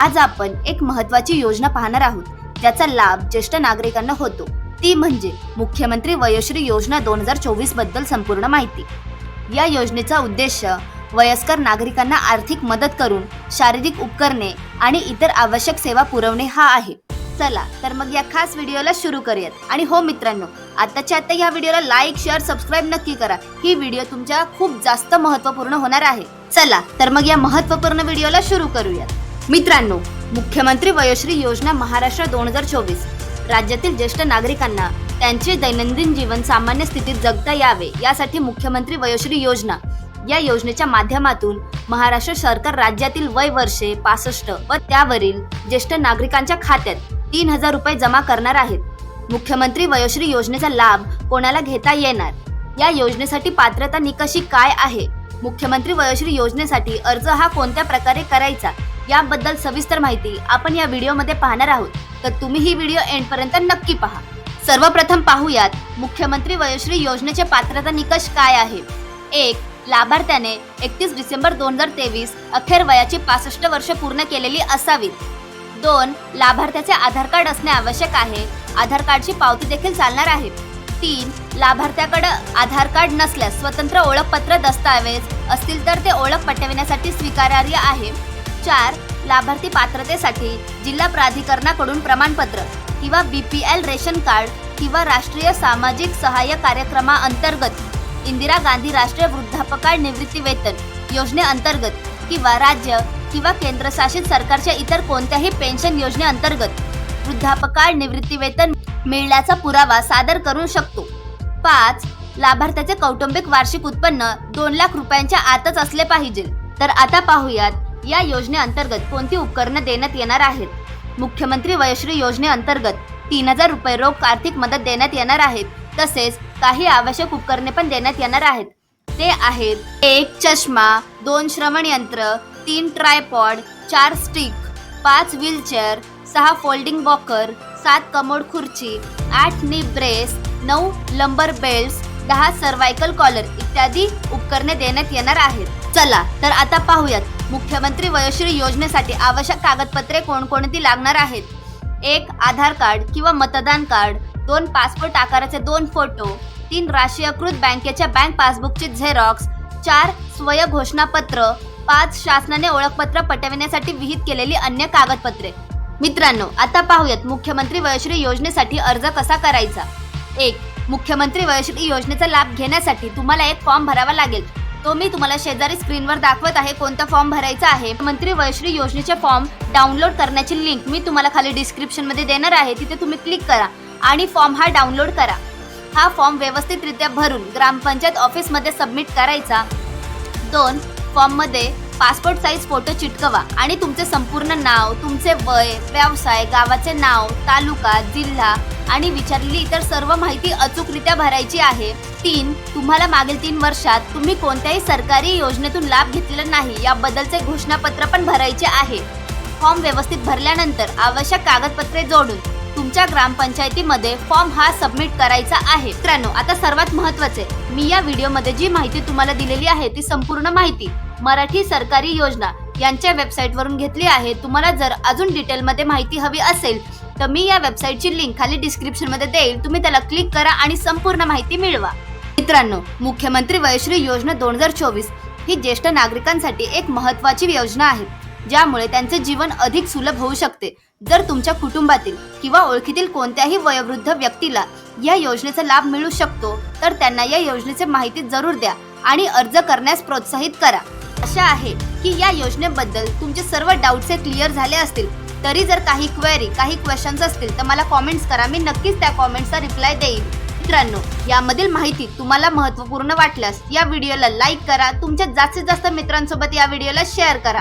आज आपण एक महत्वाची योजना पाहणार आहोत ज्याचा लाभ ज्येष्ठ नागरिकांना होतो. ती म्हणजे मुख्यमंत्री वयोश्री योजना दोन हजार चोवीसबद्दल संपूर्ण माहिती. या योजनेचा उद्देश वयस्कर नागरिकांना आर्थिक मदत करून शारीरिक उपकरणे आणि इतर आवश्यक सेवा पुरवणे हा आहे. चला तर मग या खास व्हिडिओला सुरू करूयात. आणि हो मित्रांनो आताच्या आता या व्हिडिओला लाईक शेअर सबस्क्राईब नक्की करा. ही व्हिडिओ तुमच्या खूप जास्त महत्त्वपूर्ण होणार आहे. चला तर मग या महत्त्वपूर्ण व्हिडिओला सुरू करूयात. मित्रांनो मुख्यमंत्री वयोश्री योजना महाराष्ट्र दोन हजार चोवीस. राज्यातील ज्येष्ठ नागरिकांना त्यांचे दैनंदिन जीवन सामान्य स्थितीत जगता यावे यासाठी मुख्यमंत्री वयोश्री योजना. या योजनेच्या माध्यमातून महाराष्ट्र सरकार राज्यातील वय वर्षे पासष्ट व त्यावरील ज्येष्ठ नागरिकांच्या खात्यात तीन हजार रुपये जमा करणार आहेत. मुख्यमंत्री वयोश्री योजनेचा लाभ कोणाला घेता येणार? या योजनेसाठी पात्रता निकषी काय आहे? मुख्यमंत्री वयोश्री योजनेसाठी अर्ज हा कोणत्या प्रकारे करायचा? याबद्दल सविस्तर माहिती आपण या व्हिडिओमध्ये पाहणार आहोत. तर तुम्ही ही व्हिडिओ एंडपर्यंत नक्की पहा. सर्वप्रथम पाहूयात मुख्यमंत्री वयोश्री योजनेचे पात्रता निकष काय आहे? एक लाभार्थ्याने एकतीस डिसेंबर दोन हजार तेवीस अखेर वयाची पासष्ट वर्ष पूर्ण केलेली असावीत. दोन लाभार्थ्याचे आधार कार्ड असणे आवश्यक आहे. आधार कार्डची पावती देखील चालणार आहे. तीन लाभार्थ्याकडे आधार कार्ड नसल्यास स्वतंत्र ओळखपत्र दस्तावेज असतील तर ते ओळख पटविण्यासाठी स्वीकारार्ह आहे. चार लाभार्थी पात्रतेसाठी जिल्हा प्राधिकरणाकडून प्रमाणपत्र किंवा B P L ration card किंवा राष्ट्रीय सामाजिक सहाय्य कार्यक्रमाअंतर्गत इंदिरा गांधी राष्ट्रीय वृद्धापकाळ निवृत्ती वेतन योजनेअंतर्गत किंवा राज्य किंवा केंद्रशासित सरकारच्या इतर कोणत्याही पेन्शन योजनेअंतर्गत वृद्धापकाळ निवृत्ती वेतन मिळण्याचा पुरावा सादर करू शकतो. पाच लाभार्थ्याचे कौटुंबिक वार्षिक उत्पन्न दोन लाख रुपयांच्या आतच असले पाहिजे. तर आता पाहूयात या योजनेअंतर्गत कोणती उपकरणं देण्यात येणार आहेत? मुख्यमंत्री वयश्री योजनेअंतर्गत तीन हजार रुपये रोख आर्थिक मदत देण्यात येणार आहेत. तसेच काही आवश्यक उपकरणे पण देण्यात येणार आहेत. ते आहेत एक चष्मा दोन श्रवण यंत्र तीन ट्रायपॉड चार स्टिक पाच व्हीलचेअर सहा फोल्डिंग वॉकर सात कमोड खुर्ची आठ नी ब्रेस नऊ लंबर बेल्ट्स दहा सर्वायकल कॉलर इत्यादी उपकरणे देण्यात येणार आहेत. चला तर आता पाहूयात. मुख्यमंत्री वयोश्री योजनेसाठी आवश्यक कागदपत्रे कोणकोणती लागणार आहेत? एक आधार कार्ड किंवा मतदान कार्ड दोन पासपोर्ट आकाराचे दोन फोटो तीन राष्ट्रीयकृत बँकेच्या बँक पासबुकचे झेरॉक्स चार स्वय घोषणापत्र पाच शासनाने ओळखपत्र पटविण्यासाठी विहित केलेली अन्य कागदपत्रे. मित्रांनो आता पाहूयात मुख्यमंत्री वयश्री योजनेसाठी अर्ज कसा करायचा? एक मुख्यमंत्री वयश्री योजनेचा लाभ घेण्यासाठी तुम्हाला एक फॉर्म भरावा लागेल. तो मी तुम्हाला शेजारी स्क्रीनवर दाखवत आहे कोणता फॉर्म भरायचा आहे. मंत्री वयश्री योजनेचे फॉर्म डाउनलोड करण्याची लिंक मी तुम्हाला खाली डिस्क्रिप्शनमध्ये देणार आहे. तिथे तुम्ही क्लिक करा आणि फॉर्म हा डाउनलोड करा. हा फॉर्म व्यवस्थितरित्या भरून ग्रामपंचायत ऑफिसमध्ये सबमिट करायचा. दोन फॉर्ममध्ये पासपोर्ट साईज फोटो चिटकवा आणि तुमचे संपूर्ण नाव तुमचे वय व्यवसाय गावाचे नाव तालुका जिल्हा आणि विचारलेली इतर सर्व माहिती अचूकरित्या भरायची आहे. तीन तुम्हाला मागील तीन वर्षात तुम्ही कोणत्याही सरकारी योजनेतून लाभ घेतलेला नाही याबद्दलचे घोषणापत्र पण भरायचे आहे. फॉर्म व्यवस्थित भरल्यानंतर आवश्यक कागदपत्रे जोडून तुमच्या ग्रामपंचायतीमध्ये फॉर्म हा सबमिट करायचा आहे. मित्रांनो आता सर्वात महत्त्वाचे मी या व्हिडिओमध्ये जी माहिती तुम्हाला दिलेली आहे ती संपूर्ण माहिती मराठी सरकारी योजना यांच्या वेबसाईट वरून घेतली आहे. तुम्हाला जर अजून डिटेलमध्ये माहिती हवी असेल तर मी या वेबसाईटची लिंक खाली डिस्क्रिप्शनमध्ये देईल. तुम्ही त्याला क्लिक करा आणि संपूर्ण माहिती मिळवा. मित्रांनो मुख्यमंत्री वयश्री योजना दोन हजार चोवीस ही ज्येष्ठ नागरिकांसाठी एक महत्वाची योजना आहे ज्यामुळे त्यांचे जीवन अधिक सुलभ होऊ शकते. जर तुमच्या कुटुंबातील किंवा ओळखीतील कोणत्याही वयोवृद्ध व्यक्तीला या योजनेचा लाभ मिळू शकतो तर त्यांना या योजनेची माहिती जरूर द्या आणि अर्ज करण्यास प्रोत्साहित करा. आशा आहे की या योजनेबद्दल तुमचे सर्व डाऊट्स क्लिअर झाले असतील. तरी जर काही क्वेरी काही क्वेश्चन्स असतील तर मला कॉमेंट्स करा. मी नक्कीच त्या कॉमेंट्सचा रिप्लाय देईन. मित्रांनो यामधील माहिती तुम्हाला महत्त्वपूर्ण वाटल्यास या व्हिडिओला लाईक करा. तुमच्या जास्तीत जास्त मित्रांसोबत या व्हिडिओला शेअर करा.